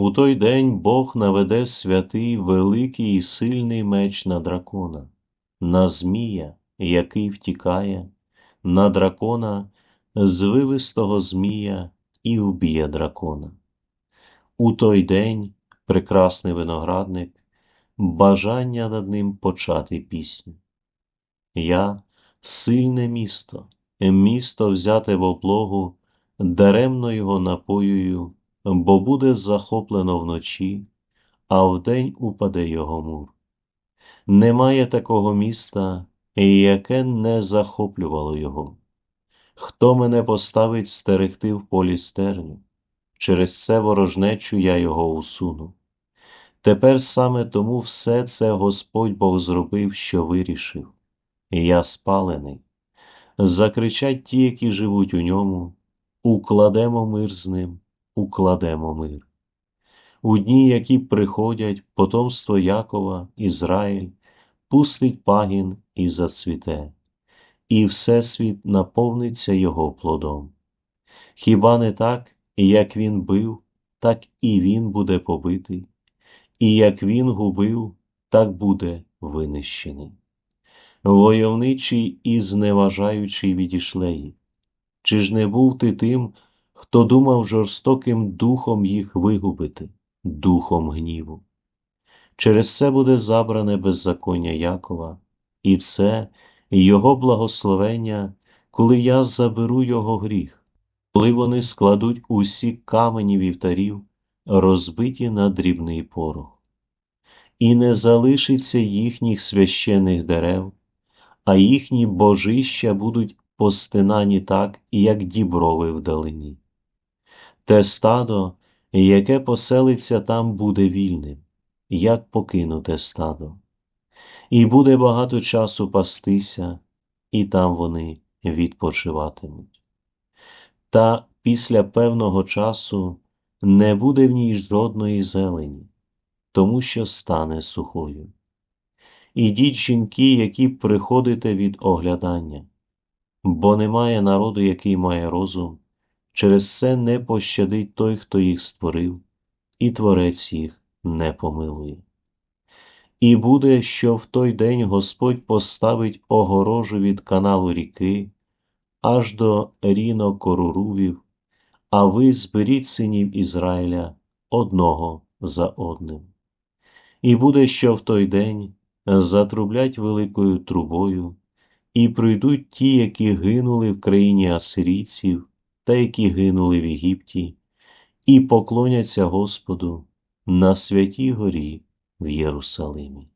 У той день Бог наведе святий великий і сильний меч на дракона, на Змія, який втікає, на дракона, звивистого Змія, і уб'є дракона. У той день прекрасний виноградник, бажання над ним почати пісню. Я сильне місто, місто взяте в облогу, даремно його напоюю, бо буде захоплено вночі, а вдень упаде його мур. Немає такого міста, яке не захоплювало його. Хто мене поставить стерегти в полі стерню? Через це ворожнечу я його усуну. Тепер саме тому все це Господь Бог зробив, що вирішив. Я спалений. Закричать ті, які живуть у ньому, укладемо мир з ним, укладемо мир. У дні, які приходять, потомство Якова, Ізраїль, пустить пагін і зацвіте, і Всесвіт наповниться його плодом. Хіба не так, як він бив, так і він буде побитий, і як він губив, так буде винищений. Войовничий і зневажаючий відійшлеї. Чи ж не був ти тим, хто думав жорстоким духом їх вигубити, духом гніву? Через це буде забране беззаконня Якова, і це його благословення, коли я заберу його гріх, коли вони складуть усі камені вівтарів, розбиті на дрібний порох. І не залишиться їхніх священих дерев, а їхні божища будуть постинані так, як діброви вдалині. Те стадо, яке поселиться там, буде вільним, як покинуте стадо, і буде багато часу пастися, і там вони відпочиватимуть. Та після певного часу не буде в ній жодної зелені, тому що стане сухою. Ідіть жінки, які приходите від оглядання, бо немає народу, який має розум, через це не пощадить той, хто їх створив, і творець їх не помилує. І буде, що в той день Господь поставить огорожу від каналу ріки аж до ріно корурувів, а ви зберіть синів Ізраїля одного за одним. І буде, що в той день затрублять великою трубою, і прийдуть ті, які гинули в країні асирійців та які гинули в Єгипті, і поклоняться Господу на святій горі в Єрусалимі.